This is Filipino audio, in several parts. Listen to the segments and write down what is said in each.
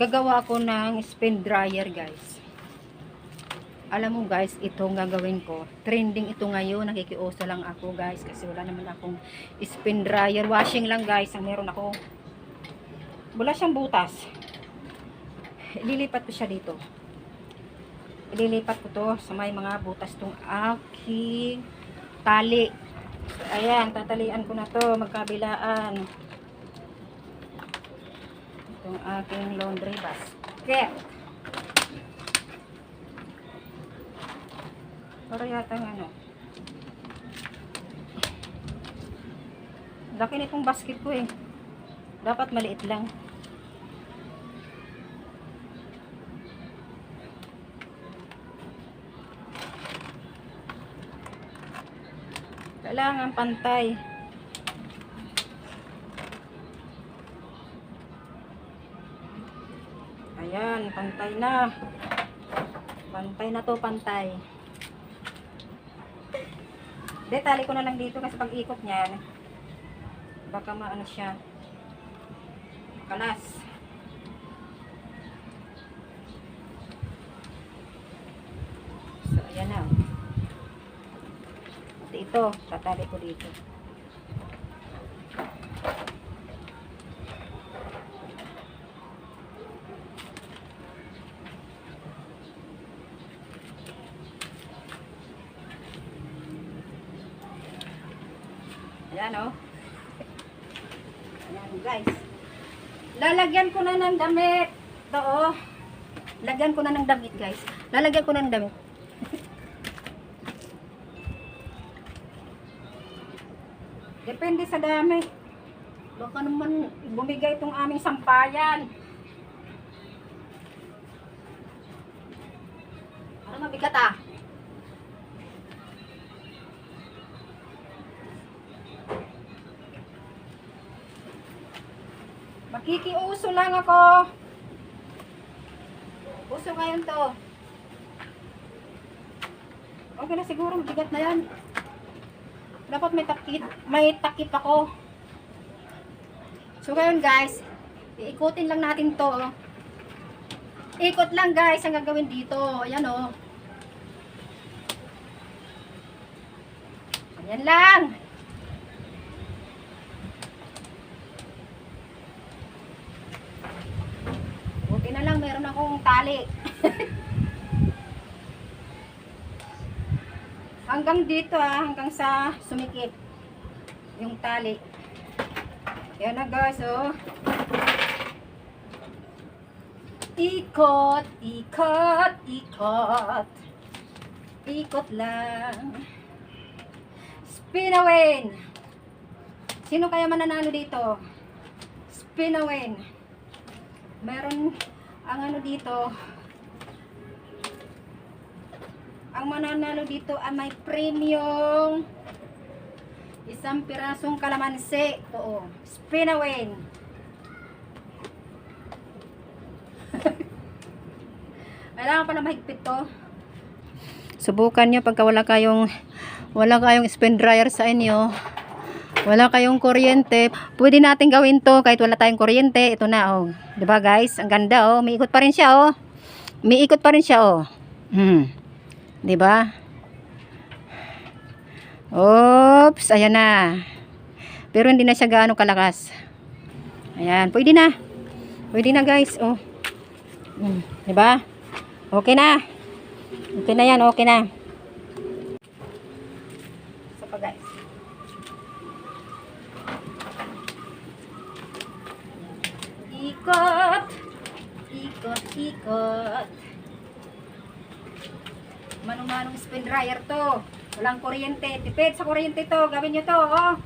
gagawa ako ng spin dryer guys. Alam mo guys, ito ang gagawin ko. Trending ito ngayon. Nakikiuso lang ako guys. Kasi wala naman akong spin dryer. Washing lang guys. Ang meron ako. Wala siyang butas. Ililipat ko siya dito. Ililipat ko to sa may mga butas tong aking tali. Ayan, tatalian ko na to. Magkabilaan. Itong aking laundry basket. Para yata ng ano. Laki nitong basket ko eh. Dapat maliit lang. Kailangan pantay. Ayan, pantay na. Pantay na to, pantay. Detali ko na lang dito kasi pag ikot niyan, baka maano siya. Kalas. So, ayan na. At ito, tatali ko dito. Ayan o. Ayan guys. Lalagyan ko na ng damit. Ito o. Lagyan ko na ng damit guys. Lalagyan ko na ng damit. Depende sa dami. Baka naman bumigay itong aming sampayan. Ano mabigat ah? Makikiuso lang ako. Uso ngayon to. Okay na siguro, mabigat na yan. Dapat may takip, may takip ako. So ngayon guys, iikutin lang natin to. oh. Ikot lang guys ang gagawin dito. Ayan oh. Ayan lang. Buti na lang meron akong tali. hanggang dito ah, hanggang sa sumikip yung tali. Yan na guys, oh. Ikot, ikot, ikot. Ikot lang. Spin away. Sino kaya mananalo dito? Spin away. Meron ang ano dito. Ang mananalo dito ay may premium isang pirasong kalamansi. Oo. Spin away. Kailangan pala mahigpit to. Subukan nyo pagka wala kayong wala kayong spin dryer sa inyo. Wala kayong kuryente. Pwede natin gawin to kahit wala tayong kuryente. Ito na oh. ba guys? Ang ganda oh. May ikot pa rin siya oh. May ikot pa rin siya oh. Hmm. ba? Oops, ayan na. Pero hindi na siya gaano kalakas. Ayan, pwede na. Pwede na guys. Oh. Hmm, ba? Okay na. Okay na 'yan, okay na. So pa guys. Ikot. Ikot, ikot. Manong-manong spin dryer to. Walang kuryente. Tipid sa kuryente to. Gawin nyo to, oh.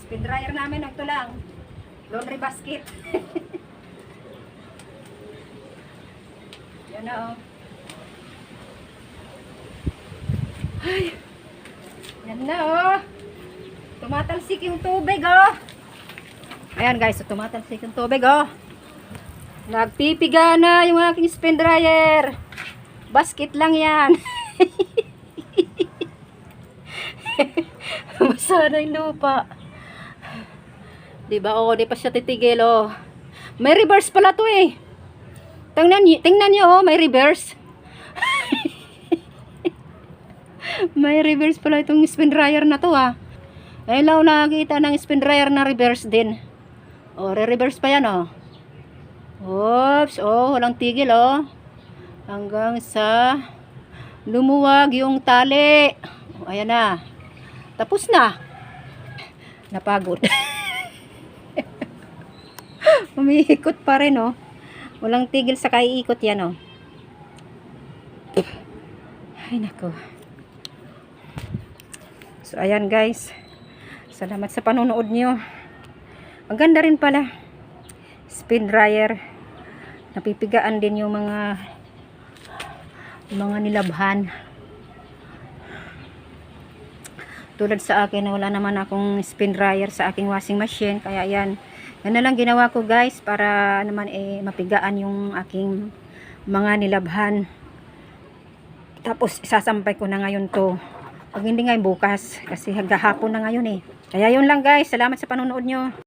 Spin dryer namin, ito lang. Laundry basket. Yan na, oh. Ay. Yan na, oh. Tumatalsik yung tubig, oh. Ayan, guys. So, tumatalsik yung tubig, oh. Nagpipiga na yung aking spin dryer. Basket lang yan. Basa na yung lupa. Diba? Oo, di pa siya titigil, oh. May reverse pala to eh. Tingnan tingnan niyo oh, may reverse. may reverse pala itong spin dryer na to ah. Eh, law nakakita ng spin dryer na reverse din. Oh, re-reverse pa yan oh. Oops, oh, walang tigil oh. Hanggang sa lumuwag yung tali. Oh, ayan na. Tapos na. Napagod. Umiikot pa rin oh. Walang tigil sa kaiikot yan oh. Ay nako. So ayan guys. Salamat sa panonood nyo. Ang ganda rin pala. Spin dryer. Napipigaan din yung mga mga nilabhan. Tulad sa akin wala naman akong spin dryer sa aking washing machine. Kaya yan. Yan na lang ginawa ko guys para naman eh mapigaan yung aking mga nilabhan. Tapos isasampay ko na ngayon to. Pag hindi ngayon bukas kasi hagahapon na ngayon eh. Kaya yun lang guys. Salamat sa panonood nyo.